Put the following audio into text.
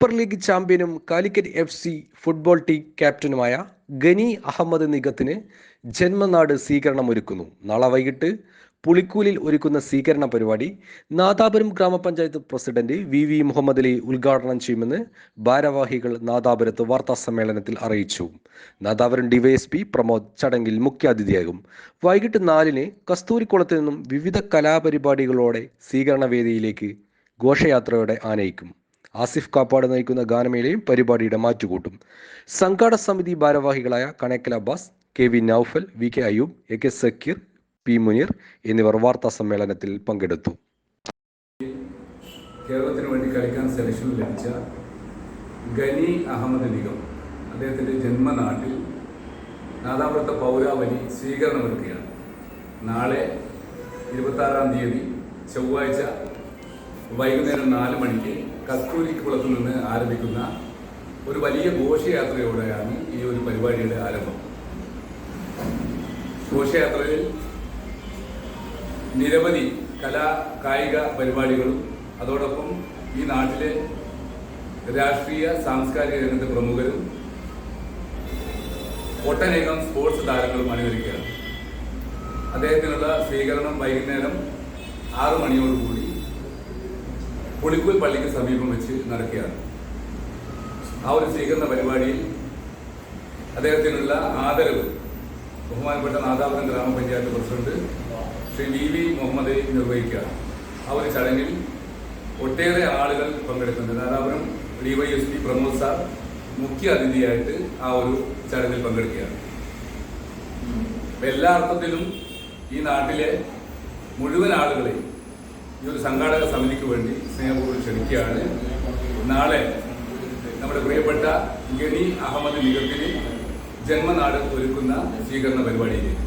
Super league ചാമ്പ്യനും Calicut F C football team ക്യാപ്റ്റനുമായ Gani Ahammed നിഗത്തിന് ജന്മനാട് സ്വീകരണം ഒരുക്കുന്നു. നാളെ വൈകിട്ട് പുളിക്കൂലിൽ ഒരുക്കുന്ന സ്വീകരണ പരിപാടി നാദാപുരം ഗ്രാമപഞ്ചായത്ത് president V V Muhammad Ali ഉദ്ഘാടനം ചെയ്യുമെന്ന് ഭാരവാഹികൾ നാദാപുരത്ത് വാർത്താ സമ്മേളനത്തിൽ അറിയിച്ചു. നാദാപുരം ഡിവൈഎസ്പി പ്രമോദ് ചടങ്ങിൽ മുഖ്യാതിഥിയാകും. വൈകിട്ട് നാലിന് കസ്തൂരിക്കുളത്ത് നിന്നും വിവിധ കലാപരിപാടികളോടെ സ്വീകരണ വേദിയിലേക്ക് ഘോഷയാത്രയോടെ ആനയിക്കും. ആസിഫ് കാപ്പാട് നയിക്കുന്ന ഗാനമേളയും പരിപാടിയുടെ മാറ്റുകൂട്ടും. സംഘാട സമിതി ഭാരവാഹികളായ Kanakkal Abbas K V Noufal V K Ayyub A K Sakkeer P Muneer എന്നിവർ വാർത്താ സമ്മേളനത്തിൽ പങ്കെടുത്തു. കേരളത്തിന് വേണ്ടി കളിക്കാൻ സെലക്ഷൻ ലഭിച്ച ഗനി അഹമ്മദ് നിഗം അദ്ദേഹത്തിന്റെ ജന്മനാട്ടിൽ നാദാപുരത്തെ പൗരാവലി സ്വീകരണമൊരുക്കുകയാണ്. നാളെ ഇരുപത്താറാം തീയതി ചൊവ്വാഴ്ച വൈകുന്നേരം നാല് മണിക്ക് കസ്തൂരിക്കുളത്ത് നിന്ന് ആരംഭിക്കുന്ന ഒരു വലിയ ഘോഷയാത്രയോടെയാണ് ഈ ഒരു പരിപാടിയുടെ ആരംഭം. ഘോഷയാത്രയിൽ നിരവധി കലാ കായിക പരിപാടികളും അതോടൊപ്പം ഈ നാട്ടിലെ രാഷ്ട്രീയ സാംസ്കാരിക രംഗത്തെ പ്രമുഖരും ഒട്ടനേകം സ്പോർട്സ് താരങ്ങളും അണിവരിക്കുകയാണ് അദ്ദേഹത്തിനുള്ള സ്വീകരണം വൈകുന്നേരം ആറു മണിയോടുകൂടി പുളിക്കൂൽ പള്ളിക്ക് സമീപം വെച്ച് നടക്കുകയാണ്. ആ ഒരു സ്വീകരണ പരിപാടിയിൽ അദ്ദേഹത്തിനുള്ള ആദരവ് ബഹുമാനപ്പെട്ട നാദാപുരം ഗ്രാമപഞ്ചായത്ത് president Shri V V Muhammad നിർവഹിക്കുകയാണ്. ആ ഒരു ചടങ്ങിൽ ഒട്ടേറെ ആളുകൾ പങ്കെടുക്കുന്നുണ്ട്. നാദാപുരം ഡിവൈഎസ് പി പ്രമോദ് സാർ മുഖ്യ അതിഥിയായിട്ട് ആ ഒരു ചടങ്ങിൽ പങ്കെടുക്കുകയാണ്. എല്ലാ അർത്ഥത്തിലും ഈ നാട്ടിലെ മുഴുവൻ ആളുകളെയും ഈ ഒരു സംഘാടക സമിതിക്ക് വേണ്ടി സ്നേഹപൂർവം ക്ഷണിക്കുകയാണ്. നാളെ നമ്മുടെ പ്രിയപ്പെട്ട ഗനി അഹമ്മദ് നിഗത്തിന് ജന്മനാട് ഒരുക്കുന്ന സ്വീകരണ പരിപാടിയിലേക്ക്.